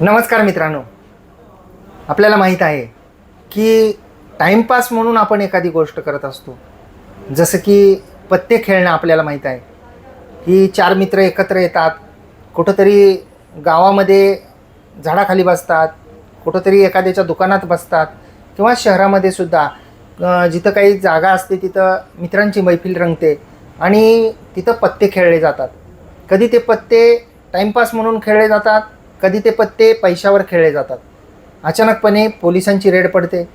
नमस्कार मित्रांनो. आपल्याला माहीत आहे की टाईमपास म्हणून आपण एखादी गोष्ट करत असतो. जसं की पत्ते खेळणं आपल्याला माहीत आहे की चार मित्र एकत्र येतात कुठंतरी गावामध्ये झाडाखाली बसतात कुठंतरी एखाद्याच्या दुकानात बसतात किंवा शहरामध्ये सुद्धा जिथं काही जागा असते तिथं मित्रांची मैफिल रंगते आणि तिथं पत्ते खेळले जातात. कधी ते पत्ते टाईमपास म्हणून खेळले जातात कधी ते पत्ते पैशावर खेळले जातात. अचानकपणे पोलिसांची रेड पडते.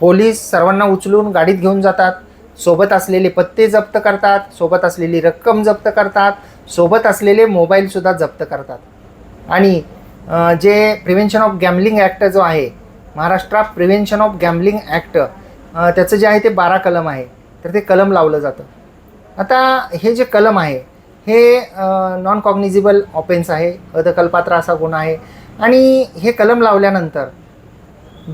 पोलीस सर्वांना उचलून गाडीत घेऊन जातात. सोबत असलेले पत्ते जप्त करतात. सोबत असलेली रक्कम जप्त करतात. सोबत असलेले मोबाईलसुद्धा जप्त करतात. आणि जे प्रिव्हेन्शन ऑफ गॅमलिंग ॲक्ट जो आहे Maharashtra prevention of gambling act त्याचं जे आहे ते बारा कलम आहे. तर ते कलम लावलं जातं. आता हे जे कलम आहे हे नॉन कॉग्निझिबल ऑफेन्स आहे अदखलपात्र असा गुन्हा आहे. आणि हे कलम लावल्यानंतर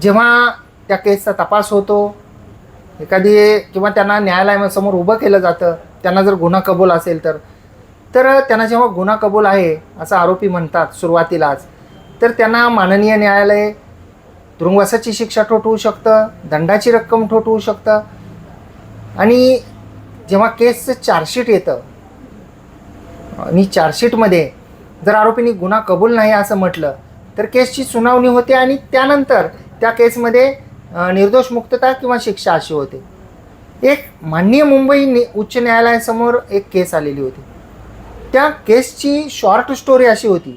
जेव्हा त्या केसचा तपास होतो एखादी किंवा त्यांना न्यायालयासमोर उभं केलं जातं त्यांना जर गुन्हा कबूल असेल तर तर त्यांना जेव्हा गुन्हा कबूल आहे असं आरोपी म्हणतात सुरुवातीलाच तर त्यांना माननीय न्यायालय तुरुंगवासाची शिक्षा ठोठवू शकतं दंडाची रक्कम ठोठवू शकतं. आणि जेव्हा केसचं चार्जशीट येतं आणि चार्जशीटमध्ये. जर आरोपींनी गुन्हा कबूल नाही असं म्हटलं तर केसची सुनावणी होते आणि त्यानंतर त्या केसमध्ये निर्दोष मुक्तता किंवा शिक्षा अशी होते. एक माननीय मुंबई नि उच्च न्यायालयासमोर एक केस आलेली होती. त्या केसची शॉर्ट स्टोरी अशी होती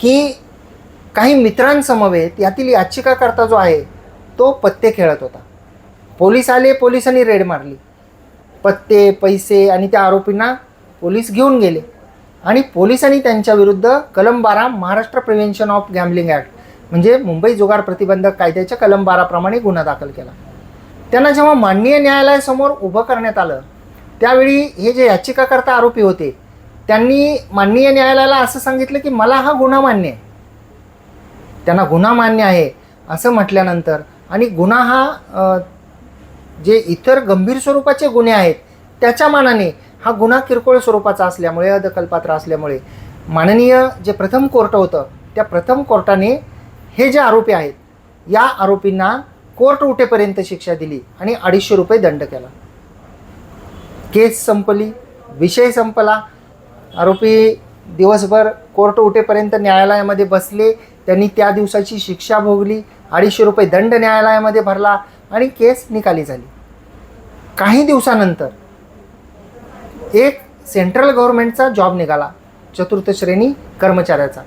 की काही मित्रांसमवेत यातील याचिकाकर्ता जो आहे तो पत्ते खेळत होता. पोलीस आले पोलिसांनी रेड मारली. पत्ते पैसे आणि त्या आरोपींना पोलीस घेऊन गेले. आणि पोलिसांनी त्यांच्याविरुद्ध कलम बारा Maharashtra prevention of gambling act म्हणजे मुंबई जुगार प्रतिबंधक कायद्याच्या कलम बाराप्रमाणे गुन्हा दाखल केला. त्यांना जेव्हा माननीय न्यायालयासमोर उभं करण्यात आलं त्यावेळी हे जे याचिकाकर्ता आरोपी होते त्यांनी माननीय न्यायालयाला असं सांगितलं की मला हा गुन्हा मान्य आहे. त्यांना गुन्हा मान्य आहे असं म्हटल्यानंतर आणि गुन्हा हा जे इतर गंभीर स्वरूपाचे गुन्हे आहेत त्याच्या मानाने हा गुन्हा किरकोळ स्वरूपाचा असल्यामुळे अदखलपात्र असल्यामुळे माननीय जे प्रथम कोर्ट होतं त्या प्रथम कोर्टाने हे जे आरोपी आहेत या आरोपींना कोर्ट उठेपर्यंत शिक्षा दिली आणि अडीचशे रुपये दंड केला. केस संपली विषय संपला. आरोपी दिवसभर कोर्ट उठेपर्यंत न्यायालयामध्ये बसले त्यांनी त्या दिवसाची शिक्षा भोगली अडीचशे रुपये दंड न्यायालयामध्ये भरला आणि केस निकाली झाली. काही दिवसानंतर एक सेंट्रल गव्हर्नमेंटचा जॉब निघाला. चतुर्थ श्रेणी कर्मचाऱ्याचा.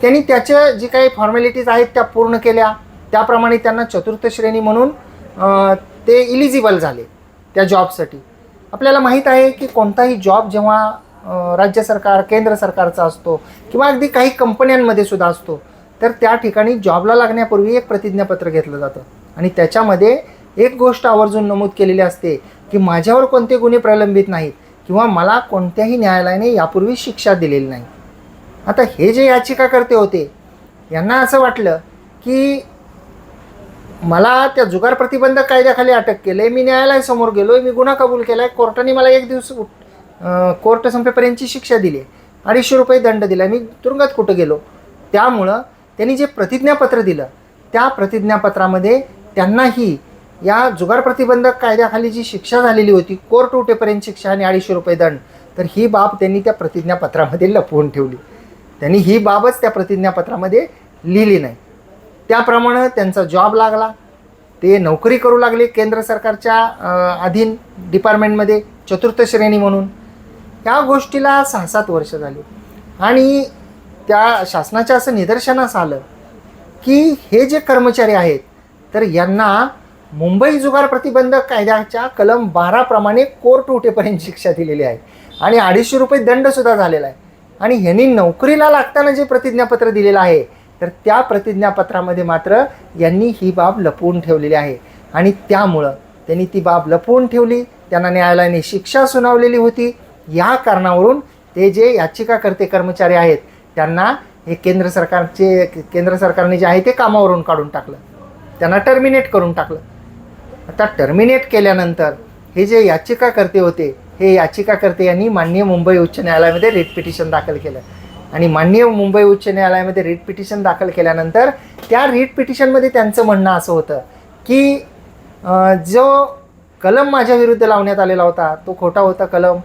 त्यांनी त्याच्या जी काही फॉर्मॅलिटीज आहेत त्या पूर्ण केल्या. त्याप्रमाणे त्यांना चतुर्थ श्रेणी म्हणून ते इलिजिबल झाले त्या जॉबसाठी आपल्याला माहीत आहे की कोणताही जॉब जेव्हा राज्य सरकार केंद्र सरकारचा असतो किंवा अगदी काही कंपन्यांमध्ये सुद्धा असतो तर त्या ठिकाणी जॉबला लागण्यापूर्वी एक प्रतिज्ञापत्र घेतलं जातं. आणि त्याच्यामध्ये एक गोष्ट आवर्जून नमूद केलेली असते की माझ्यावर कोणते गुन्हे प्रलंबित नाहीत. किंवा मला कोणत्याही न्यायालयाने यापूर्वी शिक्षा दिलेली नाही. आता हे जे याचिकाकर्ते होते यांना असं वाटलं की मला त्या जुगार प्रतिबंधक कायद्याखाली अटक केले मी न्यायालयासमोर गेलो मी गुन्हा कबूल केला आहे कोर्टाने मला एक दिवस उठ- कोर्ट संपेपर्यंतची शिक्षा दिली अडीचशे रुपये दंड दिला मी तुरुंगात कुठं गेलो? त्यामुळं त्यांनी जे प्रतिज्ञापत्र दिलं त्या प्रतिज्ञापत्रामध्ये त्यांनाही या जुगार प्रतिबंधक कायद्याखाली जी शिक्षा झालेली होती कोर्ट उठेपर्यंत शिक्षा आणि अडीचशे रुपये दंड तर ही बाब त्यांनी त्या प्रतिज्ञापत्रामध्ये लपवून ठेवली. त्यांनी ही बाबच त्या प्रतिज्ञापत्रामध्ये लिहिली नाही. त्याप्रमाणे त्यांचा जॉब लागला. ते नोकरी करू लागले केंद्र सरकारच्या अधीन डिपार्टमेंटमध्ये चतुर्थ श्रेणी म्हणून. या गोष्टीला सहा सात वर्ष झाली. आणि त्या शासनाच्या असं निदर्शनास आलं की हे जे कर्मचारी आहेत तर यांना मुंबई जुगार प्रतिबंधक कायद्याच्या कलम बाराप्रमाणे कोर्ट उठेपर्यंत शिक्षा दिलेली आहे. आणि अडीचशे रुपये दंडसुद्धा झालेला आहे. आणि ह्यांनी नोकरीला लागताना जे प्रतिज्ञापत्र दिलेलं आहे तर त्या प्रतिज्ञापत्रामध्ये मात्र यांनी ही बाब लपवून ठेवलेली आहे. आणि त्यामुळं त्यांनी ती बाब लपवून ठेवली त्यांना न्यायालयाने शिक्षा सुनावलेली होती. या कारणावरून ते जे याचिकाकर्ते कर्मचारी आहेत त्यांना हे केंद्र सरकारचे केंद्र सरकारने जे आहे ते कामावरून काढून टाकलं. त्यांना टर्मिनेट करून टाकलं. आता टर्मिनेट केल्यानंतर हे जे याचिकाकर्ते होते हे याचिकाकर्ते यांनी माननीय मुंबई उच्च न्यायालयामध्ये रेट पिटिशन दाखल केलं. आणि माननीय मुंबई उच्च न्यायालयामध्ये रिट पिटिशन दाखल केल्यानंतर त्या रिट पिटिशनमध्ये त्यांचं म्हणणं असं होतं की जो कलम माझ्या विरुद्ध लावण्यात आलेला होता तो खोटा होता कलम.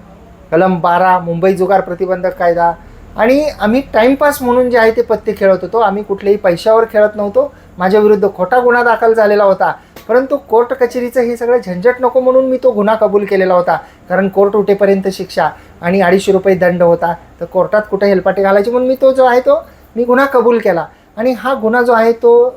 कलम बारा मुंबई जुगार प्रतिबंधक कायदा. आणि आम्ही टाइमपास म्हणून जे आहे ते पत्ते खेळत होतो. आम्ही कुठल्याही पैशावर खेळत नव्हतो. माझ्या विरुद्ध खोटा गुन्हा दाखल झालेला होता. परंतु कोर्ट कचेरीचं हे सगळं झंझट नको म्हणून मी तो गुन्हा कबूल केलेला होता. कारण कोर्ट उठेपर्यंत शिक्षा आणि अडीचशे रुपये दंड होता. तर कोर्टात कुठे हेलपाटे घालायची म्हणून मी तो जो आहे तो मी गुन्हा कबूल केला. आणि हा गुन्हा जो आहे तो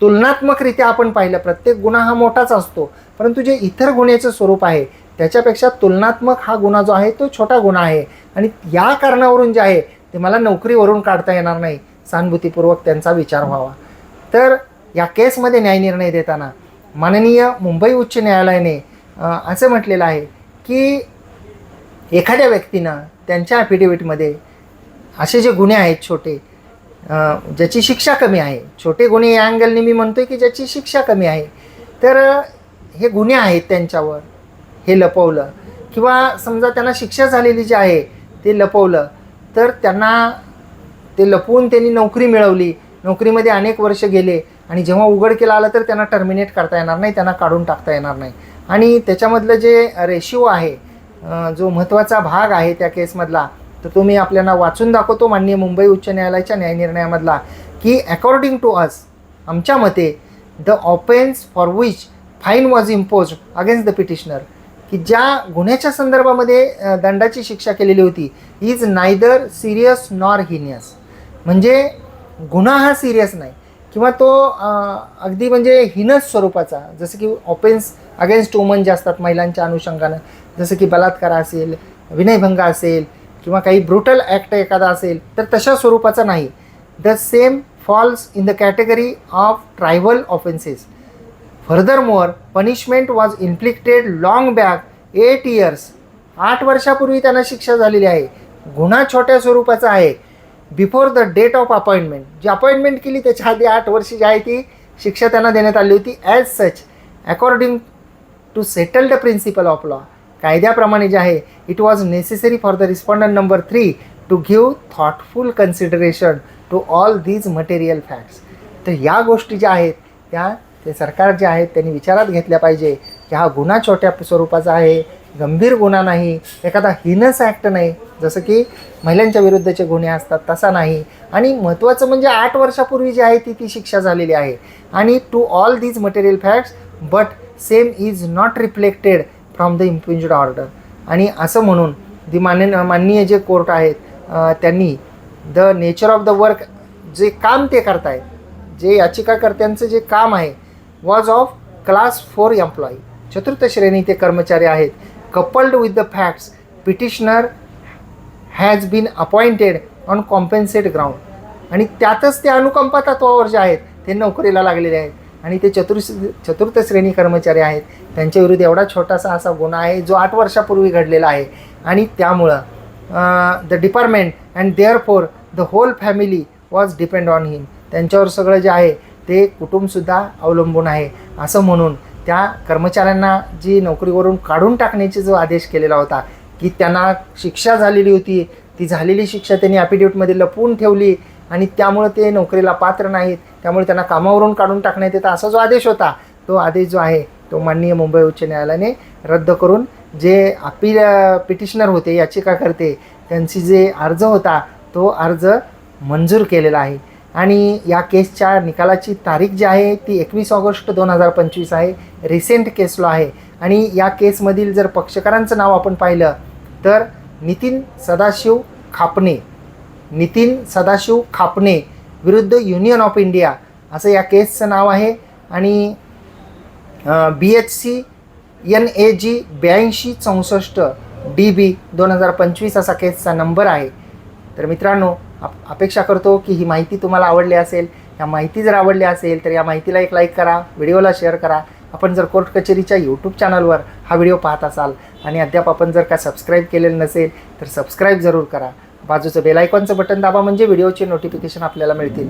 तुलनात्मकरित्या आपण पाहिलं प्रत्येक गुन्हा हा मोठाच असतो. परंतु जे इतर गुन्ह्याचं स्वरूप आहे त्याच्यापेक्षा तुलनात्मक हा गुन्हा जो आहे तो छोटा गुन्हा आहे. आणि या कारणावरून जे आहे ते मला नोकरीवरून काढता येणार नाही. सहानुभूतीपूर्वक त्यांचा विचार व्हावा. तर या केसमध्ये न्यायनिर्णय देताना माननीय मुंबई उच्च न्यायालयाने असं म्हटलेलं आहे की एखाद्या व्यक्तीनं त्यांच्या ॲफिडेविटमध्ये असे जे गुन्हे आहेत छोटे ज्याची शिक्षा कमी आहे छोटे गुन्हे या अँगलने मी म्हणतोय की ज्याची शिक्षा कमी आहे तर हे गुन्हे आहेत त्यांच्यावर हे लपवलं. किंवा समजा त्यांना शिक्षा झालेली जी आहे ते लपवलं तर त्यांना ते लपवून त्यांनी नोकरी मिळवली. नोकरीमध्ये अनेक वर्ष गेले आणि जेव्हा उघडकीला आलं तर त्यांना टर्मिनेट करता येणार नाही त्यांना काढून टाकता येणार नाही. आणि त्याच्यामधलं जे रेशिओ आहे जो महत्त्वाचा भाग आहे त्या केसमधला तर तो मी आपल्याला वाचून दाखवतो माननीय मुंबई उच्च न्यायालयाच्या न्यायनिर्णयामधला की अकॉर्डिंग टू अस आमच्या मते the offence for which fine was impose against the petitioner की ज्या गुन्ह्याच्या संदर्भामध्ये दंडाची शिक्षा केलेली होती is neither serious nor heinous म्हणजे गुन्हा हा सिरियस नाही. किंवा तो अगदी म्हणजे हिनस स्वरूपाचा. जसं की ऑफेन्स अगेन्स्ट वुमन जे असतात महिलांच्या अनुषंगानं. जसं की बलात्कार असेल विनयभंग असेल किंवा काही ब्रुटल ॲक्ट एखादा असेल तर तशा स्वरूपाचा नाही. The same falls in the category of tribal offences further more punishment was inflicted long back eight years आठ वर्षापूर्वी त्यांना शिक्षा झालेली आहे. गुन्हा छोट्या स्वरूपाचा आहे. Before the date of appointment. G appointment केली त्याच्या आधी आठ वर्ष जी आहे ती शिक्षा त्यांना देण्यात आली होती. As such according to settle the principle of law कायद्याप्रमाणे जे आहे it was necessary for the respondent number three to give thoughtful consideration to all these material facts तर या गोष्टी ज्या आहेत त्या ते सरकार जे आहेत त्यांनी विचारात घेतल्या पाहिजे. की हा गुन्हा छोट्या स्वरूपाचा आहे गंभीर गुन्हा नाही एखादा हिनस ॲक्ट नाही. जसं की महिलांच्या विरुद्धचे गुन्हे असतात तसा नाही. आणि महत्त्वाचं म्हणजे आठ वर्षापूर्वी जी आहे ती ती शिक्षा झालेली आहे. आणि to all these material facts but same is not reflected from the impinged order आणि असं म्हणून दी मान्य माननीय जे कोर्ट आहेत त्यांनी the nature of the work जे काम ते करतायत जे याचिकाकर्त्यांचं जे काम आहे was of class four employee चतुर्थ श्रेणीचे कर्मचारी आहेत. Coupled with the facts petitioner has been appointed on compensate ground आणि त्यातच ते अनुकंपा तत्वावर जे आहेत ते नोकरीला लागलेले आहेत. आणि ते चतुर्श चतुर्थ श्रेणी कर्मचारी आहेत. त्यांच्याविरुद्ध एवढा छोटासा असा गुन्हा आहे जो आठ वर्षापूर्वी घडलेला आहे. आणि त्यामुळं the department and therefore the whole family was depend on him त्यांच्यावर सगळं जे आहे ते कुटुंबसुद्धा अवलंबून आहे. असं म्हणून त्या कर्मचाऱ्यांना जी नोकरीवरून काढून टाकण्याची जो आदेश केलेला होता की त्यांना शिक्षा झालेली होती ती झालेली शिक्षा त्यांनी ॲफिडेविटमध्ये लपवून ठेवली आणि त्यामुळं ते नोकरीला पात्र नाहीत त्यामुळे त्यांना कामावरून काढून टाकण्यात येतं असा जो आदेश होता तो आदेश जो आहे तो माननीय मुंबई उच्च न्यायालयाने रद्द करून जे अपील पिटिशनर होते याचिकाकर्ते त्यांची जे अर्ज होता तो अर्ज मंजूर केलेला आहे. आणि या केसच्या निकालाची तारीख जी आहे ती एकवीस ऑगस्ट दोन हजार पंचवीस आहे. रिसेंट केसला आहे. आणि या केसमधील जर पक्षकारांचं नाव आपण पाहिलं तर नितीन सदाशिव खापणे नितीन सदाशिव खापणे विरुद्ध युनियन ऑफ इंडिया असं या केसचं नाव आहे. आणि B H C N A G ब्याऐंशी चौसष्ट डी बी दोन हजार पंचवीस असा केसचा नंबर आहे. तर मित्रांनो अपेक्षा करतो की ही माहिती तुम्हाला आवडली असेल या माहिती जर आवडली असेल तर या माहितीला एक लाईक करा व्हिडिओला शेअर करा. आपण जर कोर्ट कचेरीच्या यूट्यूब चॅनलवर हा व्हिडिओ पाहत असाल आणि अद्याप आपण जर का सबस्क्राईब केलेलं नसेल तर सबस्क्राईब जरूर करा. बाजूचं बेलायकॉनचं बटन दाबा म्हणजे व्हिडिओचे नोटिफिकेशन आपल्याला मिळतील.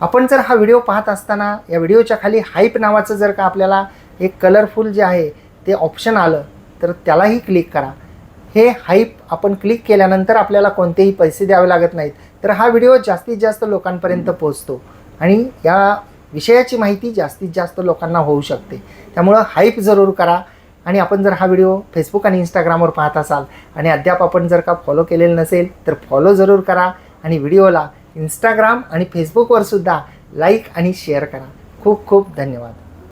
आपण जर हा व्हिडिओ पाहत असताना या व्हिडिओच्या खाली हाईप नावाचं जर का आपल्याला एक कलरफुल जे आहे ते ऑप्शन आलं तर त्यालाही क्लिक करा. हे हाईप आपण क्लिक केल्यानंतर आपल्याला कोणतेही पैसे द्यावे लागत नाहीत. तर हा व्हिडिओ जास्तीत जास्त लोकांपर्यंत पोहोचतो आणि या विषयाची माहिती जास्तीत जास्त लोकांना होऊ शकते. त्यामुळं हाईप जरूर करा आणि आपण जर हा व्हिडिओ फेसबुक आणि इंस्टाग्रामवर पाहत असाल आणि अद्याप आपण जर का फॉलो केलेलं नसेल तर फॉलो जरूर करा आणि व्हिडिओला इंस्टाग्राम आणि फेसबुकवर सुद्धा लाईक आणि शेअर करा. खूप खूप धन्यवाद.